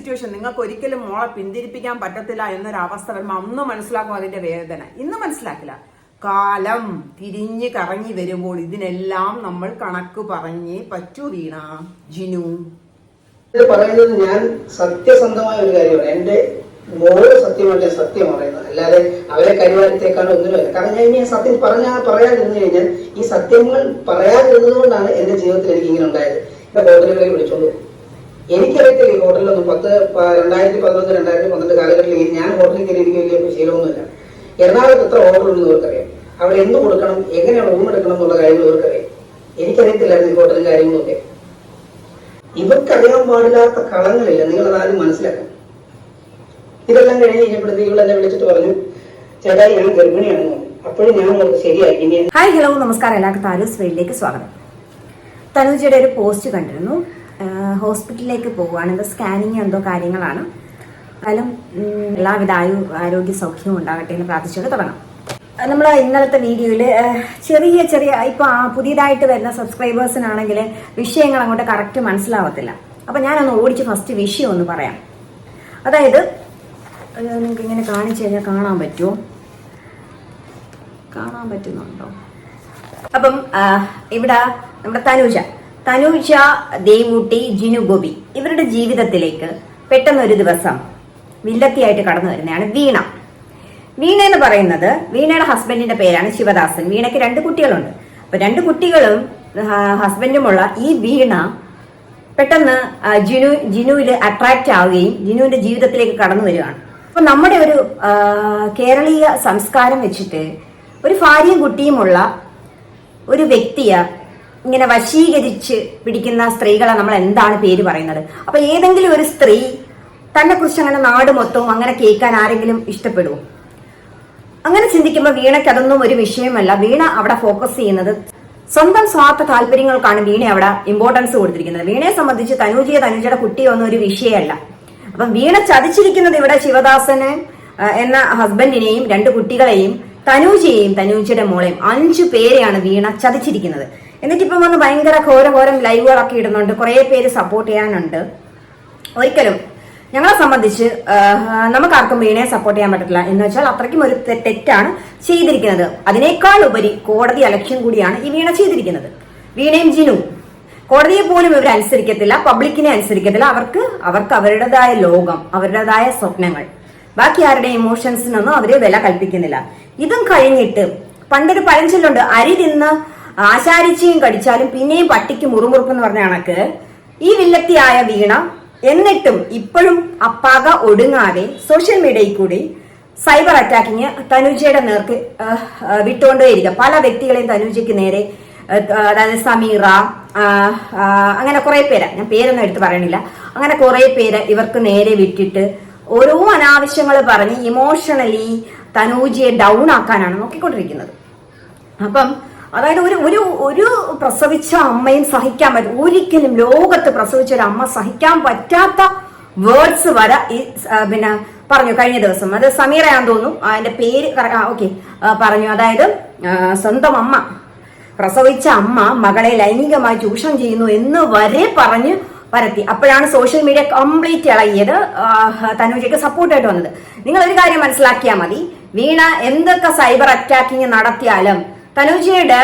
Situation നിങ്ങൾക്ക് ഒരിക്കലും മോളെ പിന്തിരിപ്പിക്കാൻ പറ്റത്തില്ല എന്നൊരവസ്ഥ വരുമ്പോൾ അന്ന് മനസ്സിലാക്കും അതിന്റെ വേദന. ഇന്ന് മനസ്സിലാക്കില്ല. കാലം തിരിഞ്ഞ് കറങ്ങി വരുമ്പോൾ ഇതിനെല്ലാം നമ്മൾ കണക്ക് പറഞ്ഞേ പറ്റൂ വീണ. ജിനു. പറയുന്നത് ഞാൻ സത്യസന്ധമായ ഒരു കാര്യമാണ്. എന്റെ മോൾ സത്യമായിട്ട് സത്യം പറയുന്നത്. അല്ലാതെ അവരെ കൈമാറ്റത്തേക്കാണ് ഒന്നിനുമല്ല. കാരണം ഞാൻ ഇനി സത്യം പറഞ്ഞാൽ പറയാതിരുന്നു കഴിഞ്ഞാൽ ഈ സത്യങ്ങൾ പറയാതിരുന്നത് കൊണ്ടാണ് എന്റെ ജീവിതത്തിൽ എനിക്ക് ഇങ്ങനെ ഉണ്ടായത്. എന്റെ ഹോട്ടലുകളിൽ വിളിച്ചോണ്ട് പോകും. എനിക്കറിയത്തില്ല ഈ ഹോട്ടലിലൊന്നും പത്ത് രണ്ടായിരത്തി പതിനൊന്ന് രണ്ടായിരത്തി പന്ത്രണ്ട് കാലഘട്ടത്തിൽ ഞാൻ ഹോട്ടലിൽ കയറി എനിക്ക് വലിയ ശീലമൊന്നുമില്ല. എറണാകുളത്ത് എത്ര ഹോട്ടലുണ്ടെന്ന് ഇവർക്കറിയാം. അവിടെ എന്ത് കൊടുക്കണം എങ്ങനെയാണ് റൂം എടുക്കണം എന്നുള്ള കാര്യങ്ങൾ ഇവർക്കറിയാം. എനിക്കറിയത്തില്ലായിരുന്നു ഈ ഹോട്ടലും കാര്യങ്ങളൊക്കെ. ഇവർക്കറിയാൻ പാടില്ലാത്ത കളങ്ങളില്ല. നിങ്ങൾ അതാരും മനസ്സിലാക്കണം. ഇതെല്ലാം കഴിഞ്ഞ് കഴിഞ്ഞപ്പോഴത്തേക്ക് എന്നെ വിളിച്ചിട്ട് പറഞ്ഞു ചേട്ടാ ഞാൻ ഗർഭിണിയാണെന്ന് പറഞ്ഞു അപ്പോഴും ഞാൻ ശരിയായി. ഹായ് ഹലോ നമസ്കാരം. എല്ലാവർക്കും താലൂസ് വീട്ടിലേക്ക് സ്വാഗതം. തനുജയുടെ ഒരു പോസ്റ്റ് കണ്ടിരുന്നു. ഹോസ്പിറ്റലിലേക്ക് പോവുകയാണ് എന്തോ സ്കാനിങ് എന്തോ കാര്യങ്ങളാണ്. എന്നാലും എല്ലാവിധ ആയു ആരോഗ്യ സൗഖ്യവും ഉണ്ടാകട്ടെ എന്ന് പ്രാർത്ഥിച്ചുകൊണ്ട് തുടങ്ങാം. നമ്മൾ ഇന്നലത്തെ വീഡിയോയിൽ ചെറിയ ചെറിയ ഇപ്പോൾ പുതിയതായിട്ട് വരുന്ന സബ്സ്ക്രൈബേഴ്സിനാണെങ്കിൽ വിഷയങ്ങൾ അങ്ങോട്ട് കറക്റ്റ് മനസ്സിലാവത്തില്ല. അപ്പം ഞാനൊന്ന് ഓടിച്ച് ഫസ്റ്റ് വിഷയം ഒന്ന് പറയാം. അതായത് നിങ്ങൾക്ക് ഇങ്ങനെ കാണിച്ചു കഴിഞ്ഞാൽ കാണാൻ പറ്റുമോ? കാണാൻ പറ്റുന്നുണ്ടോ? അപ്പം ഇവിടെ നമ്മുടെ തനുജ. തനുജ ദേവൂട്ടി ജിനു ഗോപി ഇവരുടെ ജീവിതത്തിലേക്ക് പെട്ടെന്ന് ഒരു ദിവസം വില്ലത്തിയായിട്ട് കടന്നു വരുന്നതാണ് വീണ. വീണ എന്ന് പറയുന്നത് വീണയുടെ ഹസ്ബൻഡിന്റെ പേരാണ് ശിവദാസൻ. വീണയ്ക്ക് രണ്ട് കുട്ടികളുണ്ട്. അപ്പൊ രണ്ട് കുട്ടികളും ഹസ്ബൻഡുമുള്ള ഈ വീണ പെട്ടെന്ന് ജിനു ജിനുവിൽ അട്രാക്റ്റ് ആവുകയും ജിനുവിന്റെ ജീവിതത്തിലേക്ക് കടന്നു വരികയാണ്. അപ്പൊ നമ്മുടെ ഒരു കേരളീയ സംസ്കാരം വെച്ചിട്ട് ഒരു ഭാര്യയും കുട്ടിയുമുള്ള ഒരു വ്യക്തിയെ ഇങ്ങനെ വശീകരിച്ച് പിടിക്കുന്ന സ്ത്രീകളെ നമ്മൾ എന്താണ് പേര് പറയുന്നത്? അപ്പൊ ഏതെങ്കിലും ഒരു സ്ത്രീ തന്നെ കുറിച്ച് അങ്ങനെ നാട് മൊത്തവും അങ്ങനെ കേൾക്കാൻ ആരെങ്കിലും ഇഷ്ടപ്പെടുമോ അങ്ങനെ ചിന്തിക്കുമ്പോൾ വീണയ്ക്ക് അതൊന്നും ഒരു വിഷയമല്ല. വീണ അവിടെ ഫോക്കസ് ചെയ്യുന്നത് സ്വന്തം സ്വാർത്ഥ താല്പര്യങ്ങൾക്കാണ് വീണ അവിടെ ഇമ്പോർട്ടൻസ് കൊടുത്തിരിക്കുന്നത്. വീണയെ സംബന്ധിച്ച് തനൂജിയെ തനൂജയുടെ കുട്ടിയൊന്നും ഒരു വിഷയമല്ല. അപ്പം വീണ ചതിച്ചിരിക്കുന്നത് ഇവിടെ ശിവദാസന് എന്ന ഹസ്ബൻഡിനെയും രണ്ട് കുട്ടികളെയും തനൂജയെയും തനൂജയുടെ മോളെയും അഞ്ചു പേരെയാണ് വീണ ചതിച്ചിരിക്കുന്നത്. എന്നിട്ടിപ്പം വന്ന് ഭയങ്കര ഘോരഘോരം ലൈവുകളൊക്കെ ഇടുന്നുണ്ട്. കുറേ പേര് സപ്പോർട്ട് ചെയ്യാനുണ്ട്. ഒരിക്കലും ഞങ്ങളെ സംബന്ധിച്ച് നമുക്ക് ആർക്കും വീണയെ സപ്പോർട്ട് ചെയ്യാൻ പറ്റത്തില്ല എന്ന് വെച്ചാൽ അത്രയ്ക്കും ഒരു തെറ്റാണ് ചെയ്തിരിക്കുന്നത്. അതിനേക്കാൾ ഉപരി കോടതി അലക്ഷ്യം കൂടിയാണ് ഈ വീണ ചെയ്തിരിക്കുന്നത്. വീണയും ജിനു. കോടതിയെ പോലും ഇവർ അനുസരിക്കത്തില്ല പബ്ലിക്കിനെ അനുസരിക്കത്തില്ല. അവർക്ക് അവർക്ക് അവരുടേതായ ലോകം അവരുടേതായ സ്വപ്നങ്ങൾ. ബാക്കി ആരുടെ ഇമോഷൻസിനൊന്നും അവരെ വില കൽപ്പിക്കുന്നില്ല. ഇതും കഴിഞ്ഞിട്ട് പണ്ടൊരു പഴഞ്ചൊല്ലുണ്ട് അരി തിന്ന് ആശാരിച്ചിയും കടിച്ചാലും പിന്നെയും പട്ടിക്ക് മുറുമുറുപ്പ് എന്ന് പറഞ്ഞ കണക്ക്. ഈ വില്ലത്തിയായ വീണ എന്നിട്ടും ഇപ്പോഴും അപ്പാക ഒടുങ്ങാതെ സോഷ്യൽ മീഡിയയിൽ കൂടി സൈബർ അറ്റാക്കിങ് തനുജയുടെ നേർക്ക് വിട്ടുകൊണ്ടേയിരിക്കുക. പല വ്യക്തികളെയും തനുജയ്ക്ക് നേരെ അതായത് സമീറ അങ്ങനെ കുറെ പേര്. ഞാൻ പേരൊന്നും എടുത്ത് പറയണില്ല. അങ്ങനെ കുറെ പേര് ഇവർക്ക് നേരെ വിട്ടിട്ട് ഓരോ അനാവശ്യങ്ങൾ പറഞ്ഞ് ഇമോഷണലി തനൂജിയെ ഡൗൺ ആക്കാനാണ് നോക്കിക്കൊണ്ടിരിക്കുന്നത്. അപ്പം അതായത് ഒരു ഒരു ഒരു പ്രസവിച്ച അമ്മയും സഹിക്കാൻ പറ്റും ഒരിക്കലും ലോകത്ത് പ്രസവിച്ച ഒരു അമ്മ സഹിക്കാൻ പറ്റാത്ത വേർഡ്സ് വരെ ഈ പിന്നെ പറഞ്ഞു കഴിഞ്ഞ ദിവസം. അത് സമീറയാന്ന് തോന്നും അതിന്റെ പേര് ഓക്കെ പറഞ്ഞു. അതായത് സ്വന്തം അമ്മ പ്രസവിച്ച അമ്മ മകളെ ലൈംഗികമായി ചൂഷണം ചെയ്യുന്നു എന്ന് വരെ പറഞ്ഞ് പരത്തി. അപ്പോഴാണ് സോഷ്യൽ മീഡിയ കംപ്ലീറ്റ് ഇളകിയത്. തനുജയ്ക്ക് സപ്പോർട്ടായിട്ട് വന്നത്. നിങ്ങൾ ഒരു കാര്യം മനസ്സിലാക്കിയാൽ മതി. വീണ എന്തൊക്കെ സൈബർ അറ്റാക്കിങ് നടത്തിയാലും തനുജയുടെ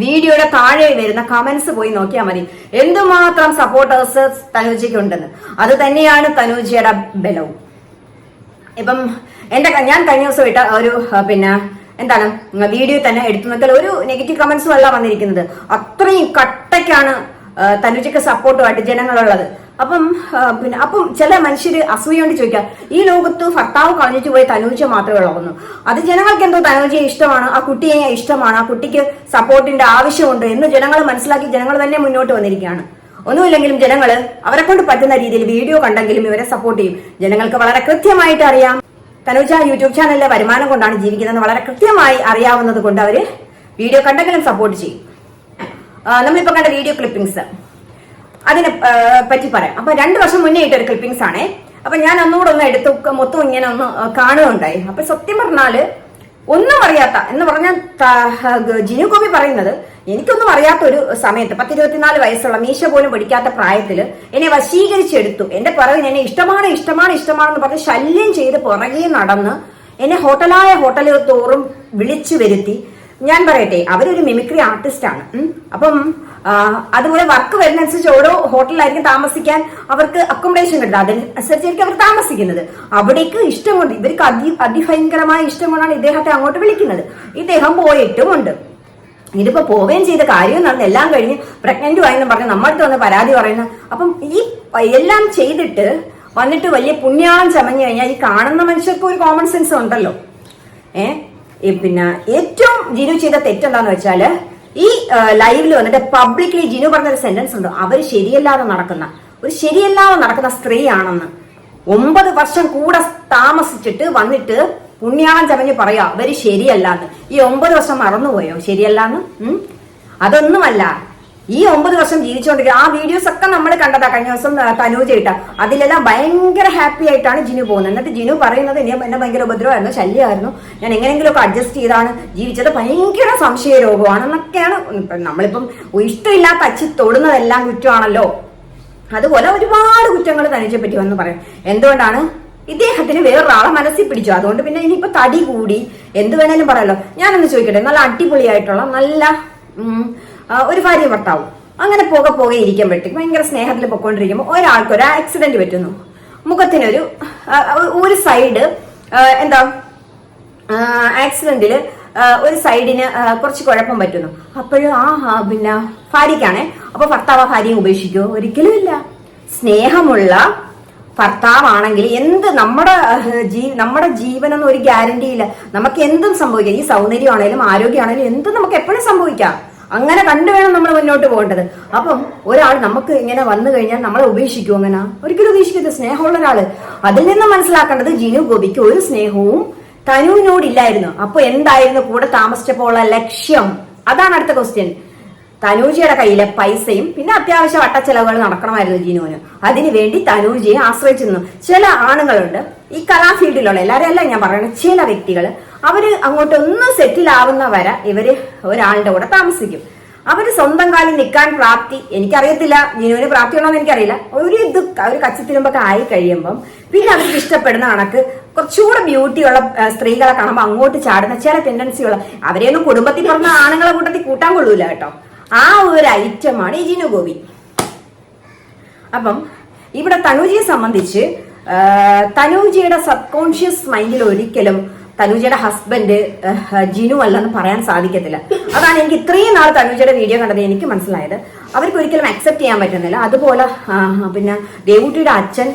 വീഡിയോയുടെ താഴെ വരുന്ന കമന്റ്സ് പോയി നോക്കിയാൽ മതി. എന്തുമാത്രം സപ്പോർട്ടേഴ്സ് തനുജയ്ക്ക് ഉണ്ടെന്ന് അത് തന്നെയാണ് തനുജയുടെ ബലവും. ഇപ്പം എന്റെ ഞാൻ കഴിഞ്ഞ ദിവസം ഇട്ട ഒരു പിന്നെ എന്താണ് വീഡിയോ തന്നെ എടുത്തു നോക്കിയാൽ ഒരു നെഗറ്റീവ് കമന്റ്സും അല്ല വന്നിരിക്കുന്നത്. അത്രയും കട്ടയ്ക്കാണ് തനുജയ്ക്ക് സപ്പോർട്ടുമായിട്ട് ജനങ്ങളുള്ളത്. അപ്പം പിന്നെ അപ്പം ചില മനുഷ്യര് അസൂയ കൊണ്ട് ചോദിക്കാം ഈ ലോകത്ത് ഭർത്താവ് കളഞ്ഞിട്ട് പോയി തനൂജ മാത്രമേ ഉള്ളൂ അത് ജനങ്ങൾക്ക് എന്തോ തനൂജയെ ഇഷ്ടമാണ് ആ കുട്ടിയെ ഇഷ്ടമാണ് ആ കുട്ടിക്ക് സപ്പോർട്ടിന്റെ ആവശ്യമുണ്ട് എന്ന് ജനങ്ങൾ മനസ്സിലാക്കി ജനങ്ങൾ തന്നെ മുന്നോട്ട് വന്നിരിക്കുകയാണ്. ഒന്നുമില്ലെങ്കിലും ജനങ്ങൾ അവരെ കൊണ്ട് പറ്റുന്ന രീതിയിൽ വീഡിയോ കണ്ടെങ്കിലും ഇവരെ സപ്പോർട്ട് ചെയ്യും. ജനങ്ങൾക്ക് വളരെ കൃത്യമായിട്ട് അറിയാം. തനുജ യൂട്യൂബ് ചാനലിലെ വരുമാനം കൊണ്ടാണ് ജീവിക്കുന്നത് വളരെ കൃത്യമായി അറിയാവുന്നത് കൊണ്ട് അവർ വീഡിയോ കണ്ടെങ്കിലും സപ്പോർട്ട് ചെയ്യും. നമ്മളിപ്പോ കണ്ട വീഡിയോ ക്ലിപ്പിംഗ്സ് അതിനെ പറ്റി പറയാം. അപ്പൊ രണ്ടു വർഷം മുന്നേ ഇട്ട ഒരു ക്ലിപ്പിംഗ്സ് ആണേ. അപ്പൊ ഞാൻ ഒന്നുകൂടെ ഒന്ന് എടുത്ത് മൊത്തം ഇങ്ങനെ ഒന്ന് കാണുകയുണ്ടായി. അപ്പൊ സത്യം പറഞ്ഞാൽ ഒന്നും അറിയാത്ത എന്ന് പറഞ്ഞാൽ ജിനു ഗോപി പറയുന്നത് എനിക്കൊന്നും അറിയാത്ത ഒരു സമയത്ത് പത്തിരുപത്തിനാല് വയസ്സുള്ള മീശ പോലും പിടിക്കാത്ത പ്രായത്തിൽ എന്നെ വശീകരിച്ചെടുത്തു. എന്റെ പുറകിൽ എന്നെ ഇഷ്ടമാണ് ഇഷ്ടമാണ് ഇഷ്ടമാണെന്ന് പറഞ്ഞ് ശല്യം ചെയ്ത് പുറകെ നടന്ന് എന്നെ ഹോട്ടലായ ഹോട്ടലുകൾ തോറും വിളിച്ചു വരുത്തി. ഞാൻ പറയട്ടെ അവരൊരു മിമിക്രി ആർട്ടിസ്റ്റ് ആണ്. ഉം. അപ്പം അതുപോലെ വർക്ക് വരുന്നതനുസരിച്ച് ഓരോ ഹോട്ടലിലായിരിക്കും താമസിക്കാൻ അവർക്ക് അക്കോമഡേഷൻ കിട്ടുന്നത്. അതിനനുസരിച്ചായിരിക്കും അവർ താമസിക്കുന്നത്. അവിടേക്ക് ഇഷ്ടം കൊണ്ട് ഇവർക്ക് അതി അതിഭയങ്കരമായ ഇഷ്ടം കൊണ്ടാണ് ഇദ്ദേഹത്തെ അങ്ങോട്ട് വിളിക്കുന്നത്. ഇദ്ദേഹം പോയിട്ടുമുണ്ട്. ഇതിപ്പോ പോവുകയും ചെയ്ത കാര്യം നടന്ന്. എല്ലാം കഴിഞ്ഞ് പ്രഗ്നന്റ് ആയെന്ന് പറഞ്ഞ് നമ്മൾക്ക് വന്ന് പരാതി പറയുന്നു. അപ്പം ഈ എല്ലാം ചെയ്തിട്ട് വന്നിട്ട് വലിയ പുണ്യാളം ചമഞ്ഞു കഴിഞ്ഞാൽ ഈ കാണുന്ന മനുഷ്യർക്ക് ഒരു കോമൺ സെൻസ് ഉണ്ടല്ലോ. ഏഹ് പിന്നെ ഏറ്റവും ജിനു ചെയ്ത തെറ്റെന്താന്ന് വെച്ചാൽ ഈ ലൈവിൽ വന്നിട്ട് പബ്ലിക്കലി ജിനു പറഞ്ഞൊരു സെന്റൻസ് ഉണ്ട്. അവർ ശരിയല്ലാതെ നടക്കുന്ന ഒരു ശരിയല്ലാതെ നടക്കുന്ന സ്ത്രീയാണെന്ന്. ഒമ്പത് വർഷം കൂടെ താമസിച്ചിട്ട് വന്നിട്ട് പുണ്യാളം ചമഞ്ഞ് പറയാ അവർ ശരിയല്ലാന്ന്. ഈ ഒമ്പത് വർഷം മറന്നുപോയോ? ശരിയല്ലാന്ന്? അതൊന്നുമല്ല. ഈ ഒമ്പത് വർഷം ജീവിച്ചുകൊണ്ടിരിക്കുക ആ വീഡിയോസ് ഒക്കെ നമ്മൾ കണ്ടതാ. കഴിഞ്ഞ ദിവസം തനൂജ് ഇട്ട. അതിലെല്ലാം ഭയങ്കര ഹാപ്പി ആയിട്ടാണ് ജിനു പോകുന്നത്. എന്നിട്ട് ജിനു പറയുന്നത് എന്നെ എന്നെ ഭയങ്കര ഉപദ്രവമായിരുന്നു ശല്യമായിരുന്നു. ഞാൻ എങ്ങനെയെങ്കിലും ഒക്കെ അഡ്ജസ്റ്റ് ചെയ്താണ്. ജീവിച്ചത് ഭയങ്കര സംശയ രോഗമാണെന്നൊക്കെയാണ്. എന്നൊക്കെയാണ് നമ്മളിപ്പം ഇഷ്ടമില്ലാത്ത അച്ചി തൊടുന്നതെല്ലാം കുറ്റമാണല്ലോ. അതുപോലെ ഒരുപാട് കുറ്റങ്ങൾ തനിച്ചെ പറ്റി വന്ന് പറയാം. എന്തുകൊണ്ടാണ്? ഇദ്ദേഹത്തിന് വേറൊരാളെ മനസ്സിൽ പിടിച്ചു. അതുകൊണ്ട് പിന്നെ ഇനിയിപ്പോ തടി കൂടി. എന്ത് വേണേലും പറയാലോ ഞാനൊന്ന് ചോദിക്കട്ടെ. നല്ല അടിപൊളിയായിട്ടുള്ള നല്ല ഒരു ഭാര്യ ഭർത്താവും. അങ്ങനെ പോകെ പോകെ ഇരിക്കുമ്പോഴത്തേക്ക് ഭയങ്കര സ്നേഹത്തിൽ പൊക്കോണ്ടിരിക്കുമ്പോൾ ഒരാൾക്ക് ഒരു ആക്സിഡന്റ് പറ്റുന്നു. മുഖത്തിനൊരു ഒരു സൈഡ് എന്താ ആക്സിഡന്റിൽ ഒരു സൈഡിന് കുറച്ച് കുഴപ്പം പറ്റുന്നു. അപ്പോഴും ആ പിന്നെ ഭാര്യക്കാണേ അപ്പൊ ഭർത്താവ് ആ ഭാര്യയെ ഉപേക്ഷിക്കുമോ ഒരിക്കലും ഇല്ല. സ്നേഹമുള്ള ഭർത്താവാണെങ്കിൽ എന്ത് നമ്മുടെ ജീ നമ്മുടെ ജീവനൊന്നും ഒരു ഗ്യാരണ്ടി ഇല്ല. നമുക്ക് എന്തും സംഭവിക്കാം. ഈ സൗന്ദര്യമാണേലും ആരോഗ്യമാണേലും എന്തും നമുക്ക് എപ്പോഴും സംഭവിക്കാം. അങ്ങനെ കണ്ടു വേണം നമ്മൾ മുന്നോട്ട് പോകേണ്ടത്. അപ്പം ഒരാൾ നമുക്ക് ഇങ്ങനെ വന്നു കഴിഞ്ഞാൽ നമ്മളെ ഉപേക്ഷിക്കും അങ്ങനെ? ഒരിക്കലും ഉപേക്ഷിക്കരുത്. സ്നേഹമുള്ള ഒരാൾ. അതിൽ നിന്ന് മനസ്സിലാക്കേണ്ടത് ജിനു ഗോപിക്ക് ഒരു സ്നേഹവും തനുവിനോടില്ലായിരുന്നു അപ്പൊ എന്തായിരുന്നു കൂടെ താമസിച്ചപ്പോൾ ഉള്ള ലക്ഷ്യം? അതാണ് അടുത്ത ക്വസ്റ്റ്യൻ തനൂജിയുടെ കയ്യിലെ പൈസയും പിന്നെ അത്യാവശ്യം വട്ടച്ചെലവുകൾ നടക്കണമായിരുന്നു ജിനുവിന്. അതിനുവേണ്ടി തനൂജിയെ ആശ്രയിച്ചിരുന്നു. ചില ആണുങ്ങളുണ്ട്. ഈ കലാ ഫീൽഡിലുള്ള അല്ല ഞാൻ പറയുന്നത് ചില വ്യക്തികൾ അവർ അങ്ങോട്ട് ഒന്ന് സെറ്റിൽ ആവുന്ന വരെ ഇവർ ഒരാളുടെ കൂടെ താമസിക്കും. അവർ സ്വന്തം കാലിൽ നിൽക്കാൻ പ്രാപ്തി എനിക്കറിയത്തില്ല. ജിനുവിന് പ്രാപ്തി ഉണ്ടോ എന്ന് എനിക്കറിയില്ല. ഒരു ഇത് ഒരു കച്ചത്തിലുമ്പൊക്കെ ആയി കഴിയുമ്പം പിന്നെ അവർക്ക് ഇഷ്ടപ്പെടുന്ന കണക്ക് കുറച്ചുകൂടെ ബ്യൂട്ടിയുള്ള സ്ത്രീകളെ കാണുമ്പോൾ അങ്ങോട്ട് ചാടുന്ന ചില ടെൻഡൻസിയുള്ള അവരെയൊന്നും കുടുംബത്തിൽ പറഞ്ഞ ആണുങ്ങളെ കൂട്ടത്തിൽ കൂട്ടാൻ കൊള്ളൂല കേട്ടോ. ആ ഒരു ഐറ്റമാണ് ഈ ജിനു ഗോപി. അപ്പം ഇവിടെ തനുജിയെ സംബന്ധിച്ച് തനുജിയുടെ സബ് കോൺഷ്യസ് മൈൻഡിൽ ഒരിക്കലും തനൂജയുടെ ഹസ്ബൻഡ് ജിനു അല്ലെന്ന് പറയാൻ സാധിക്കത്തില്ല. അതാണ് എനിക്ക് ഇത്രയും നാൾ തനുജയുടെ വീഡിയോ കണ്ടത് എനിക്ക് മനസ്സിലായത്. അവർക്ക് ഒരിക്കലും അക്സെപ്റ്റ് ചെയ്യാൻ പറ്റുന്നില്ല. അതുപോലെ പിന്നെ ദേവൂട്ടിയുടെ അച്ഛൻ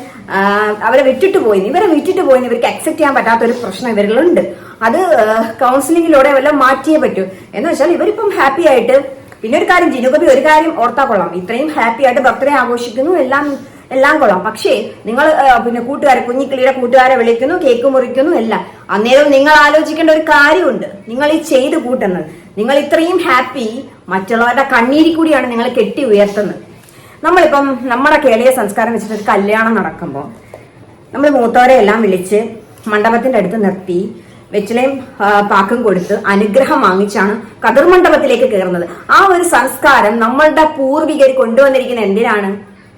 അവരെ വിട്ടിട്ട് പോയി ഇവരെ വിട്ടിട്ട് പോയി ഇവർക്ക് അക്സെപ്റ്റ് ചെയ്യാൻ പറ്റാത്ത ഒരു പ്രശ്നം ഇവരിലുണ്ട്. അത് കൗൺസിലിങ്ങിലൂടെ വല്ലതും മാറ്റിയേ പറ്റൂ. എന്ന് വെച്ചാൽ ഇവരിപ്പം ഹാപ്പി ആയിട്ട് പിന്നെ ഒരു കാര്യം ജിനുഗബി ഒരു കാര്യം ഓർത്താ കൊള്ളാം. ഇത്രയും ഹാപ്പി ആയിട്ട് ബർത്ത്ഡേ ആഘോഷിക്കുന്നു. എല്ലാം എല്ലാം കൊള്ളാം. പക്ഷേ നിങ്ങൾ പിന്നെ കൂട്ടുകാരെ കുഞ്ഞിക്കിളിയുടെ കൂട്ടുകാരെ വിളിക്കുന്നു കേക്ക് മുറിക്കുന്നു എല്ലാം. അന്നേരം നിങ്ങൾ ആലോചിക്കേണ്ട ഒരു കാര്യമുണ്ട്. നിങ്ങൾ ഈ ചെയ്ത് കൂട്ടുന്നത്. നിങ്ങൾ ഇത്രയും ഹാപ്പി മറ്റുള്ളവരുടെ കണ്ണീരി കൂടിയാണ് നിങ്ങൾ കെട്ടി ഉയർത്തുന്നത്. നമ്മളിപ്പം നമ്മുടെ കേരളീയ സംസ്കാരം വെച്ചിട്ട് ഒരു കല്യാണം നടക്കുമ്പോൾ നമ്മൾ മൂത്തവരെ എല്ലാം വിളിച്ച് മണ്ഡപത്തിന്റെ അടുത്ത് നിർത്തി വെറ്റിലയും പാക്കും കൊടുത്ത് അനുഗ്രഹം വാങ്ങിച്ചാണ് കതിർ മണ്ഡപത്തിലേക്ക് കയറുന്നത്. ആ ഒരു സംസ്കാരം നമ്മളുടെ പൂർവികർ കൊണ്ടുവന്നിരിക്കുന്ന എന്തിനാണ്?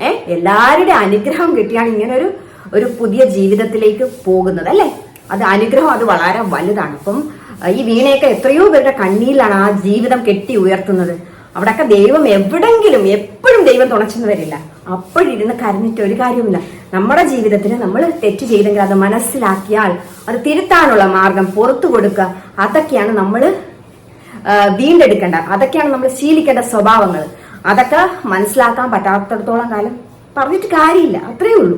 ഏ? എല്ലാവരുടെ അനുഗ്രഹം കിട്ടിയാണ് ഇങ്ങനെ ഒരു ഒരു പുതിയ ജീവിതത്തിലേക്ക് പോകുന്നത് അല്ലേ? അത് അനുഗ്രഹം അത് വളരെ വലുതാണ്. അപ്പം ഈ വീണയൊക്കെ എത്രയോ പേരുടെ കണ്ണിയിലാണ് ആ ജീവിതം കെട്ടി ഉയർത്തുന്നത്. അവിടെയൊക്കെ ദൈവം എവിടെങ്കിലും എപ്പോഴും ദൈവം തുണച്ചെന്ന് വരില്ല അപ്പോഴിരുന്ന് കരഞ്ഞിട്ട് ഒരു കാര്യമില്ല നമ്മുടെ ജീവിതത്തിൽ നമ്മൾ തെറ്റ് ചെയ്തെങ്കിൽ അത് മനസ്സിലാക്കിയാൽ അത് തിരുത്താനുള്ള മാർഗം പുറത്തു കൊടുക്കുക അതൊക്കെയാണ് നമ്മൾ വീണ്ടെടുക്കേണ്ട അതൊക്കെയാണ് നമ്മൾ ശീലിക്കേണ്ട സ്വഭാവങ്ങൾ അതൊക്കെ മനസ്സിലാക്കാൻ പറ്റാത്തടത്തോളം കാലം പറഞ്ഞിട്ട് കാര്യമില്ല അത്രേ ഉള്ളൂ.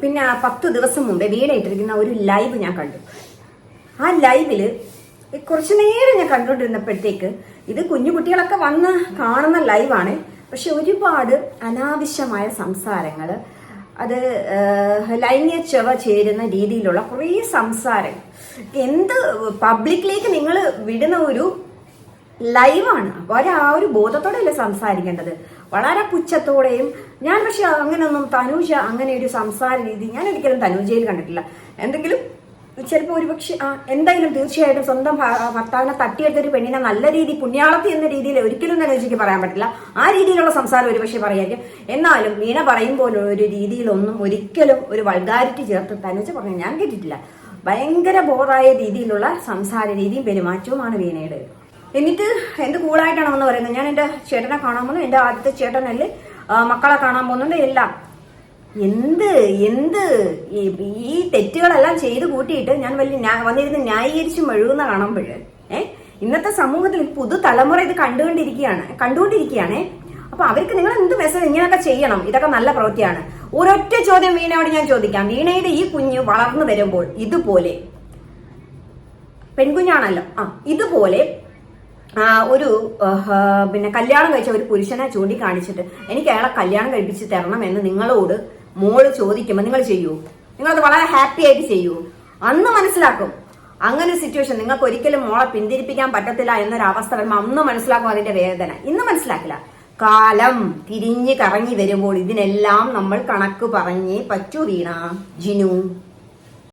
പിന്നെ പത്ത് ദിവസം മുമ്പേ വീണയിട്ടിരിക്കുന്ന ഒരു ലൈവ് ഞാൻ കണ്ടു. ആ ലൈവിൽ കുറച്ചു നേരം ഞാൻ കണ്ടുകൊണ്ടിരുന്നപ്പോഴത്തേക്ക് ഇത് കുഞ്ഞു കുട്ടികളൊക്കെ വന്ന് കാണുന്ന ലൈവാണ് പക്ഷെ ഒരുപാട് അനാവശ്യമായ സംസാരങ്ങൾ അത് ലൈംഗിക ചെവ ചേരുന്ന രീതിയിലുള്ള കുറേ സംസാരം എന്ത് പബ്ലിക്കിലേക്ക് നിങ്ങൾ വിടുന്ന ഒരു ലൈവാണ്. അപ്പോൾ അവർ ആ ഒരു ബോധത്തോടെയല്ലേ സംസാരിക്കേണ്ടത്. വളരെ പുച്ഛത്തോടെയും ഞാൻ പക്ഷെ അങ്ങനെയൊന്നും തനൂജ അങ്ങനെ ഒരു സംസാര രീതി ഞാൻ ഒരിക്കലും തനൂജയിൽ കണ്ടിട്ടില്ല. എന്തെങ്കിലും ചിലപ്പോൾ ഒരുപക്ഷെ എന്തായാലും തീർച്ചയായിട്ടും സ്വന്തം ഭർത്താവിനെ തട്ടിയെടുത്തൊരു പെണ്ണിനെ നല്ല രീതി പുണ്യാളത്തി എന്ന രീതിയിൽ ഒരിക്കലും തനുജയ്ക്ക് പറയാൻ പറ്റില്ല. ആ രീതിയിലുള്ള സംസാരം ഒരുപക്ഷെ പറയായിരിക്കും. എന്നാലും വീണ പറയുമ്പോൾ ഒരു രീതിയിലൊന്നും ഒരിക്കലും ഒരു വൾഗാരിറ്റി ചേർത്ത് തനിച്ച് പറഞ്ഞു ഞാൻ കേട്ടിട്ടില്ല. ഭയങ്കര ബോറായ രീതിയിലുള്ള സംസാര രീതിയും പെരുമാറ്റവുമാണ് വീണയുടെ. എന്നിട്ട് എന്ത് കൂളായിട്ടാണോ എന്ന് പറയുന്നത്? ഞാൻ എന്റെ ചേട്ടനെ കാണാൻ പോകുന്നു. എന്റെ ആദ്യത്തെ ചേട്ടനല്ലേ മക്കളെ കാണാൻ പോകുന്നുണ്ട് എല്ലാം. എന്ത് എന്ത്? ഈ തെറ്റുകളെല്ലാം ചെയ്ത് കൂട്ടിയിട്ട് ഞാൻ വലിയ വന്നിരുന്ന് ന്യായീകരിച്ച് മെഴുകുന്ന കാണുമ്പോൾ ഏ ഇന്നത്തെ സമൂഹത്തിൽ പുതുതലമുറ ഇത് കണ്ടുകൊണ്ടിരിക്കുകയാണ് കണ്ടുകൊണ്ടിരിക്കുകയാണ്. അപ്പൊ അവർക്ക് നിങ്ങൾ എന്ത് മെസ്സേജ് ഇങ്ങനെയൊക്കെ ചെയ്യണം? ഇതൊക്കെ നല്ല പ്രവൃത്തിയാണ്. ഒരൊറ്റ ചോദ്യം വീണയോട് ഞാൻ ചോദിക്കാം. വീണയുടെ ഈ കുഞ്ഞ് വളർന്നു വരുമ്പോൾ ഇതുപോലെ പെൺകുഞ്ഞാണല്ലോ ആ ഇതുപോലെ ഒരു പിന്നെ കല്യാണം കഴിച്ച ഒരു പുരുഷനെ ചൂണ്ടിക്കാണിച്ചിട്ട് എനിക്ക് അയാളെ കല്യാണം കഴിപ്പിച്ച് തരണം എന്ന് നിങ്ങളോട് മോൾ ചോദിക്കുമ്പോൾ നിങ്ങൾ ചെയ്യൂ. നിങ്ങളത് വളരെ ഹാപ്പി ആയിട്ട് ചെയ്യൂ. അന്ന് മനസ്സിലാക്കും. അങ്ങനെ ഒരു സിറ്റുവേഷൻ നിങ്ങൾക്ക് ഒരിക്കലും മോളെ പിന്തിരിപ്പിക്കാൻ പറ്റത്തില്ല എന്നൊരു അവസ്ഥ വരുമ്പോൾ അന്ന് മനസ്സിലാക്കും അതിന്റെ വേദന. ഇന്ന് മനസ്സിലാക്കില്ല. കാലം തിരിഞ്ഞ് കറങ്ങി വരുമ്പോൾ ഇതിനെല്ലാം നമ്മൾ കണക്ക് പറഞ്ഞേ പറ്റൂ വീണ. ജിനു.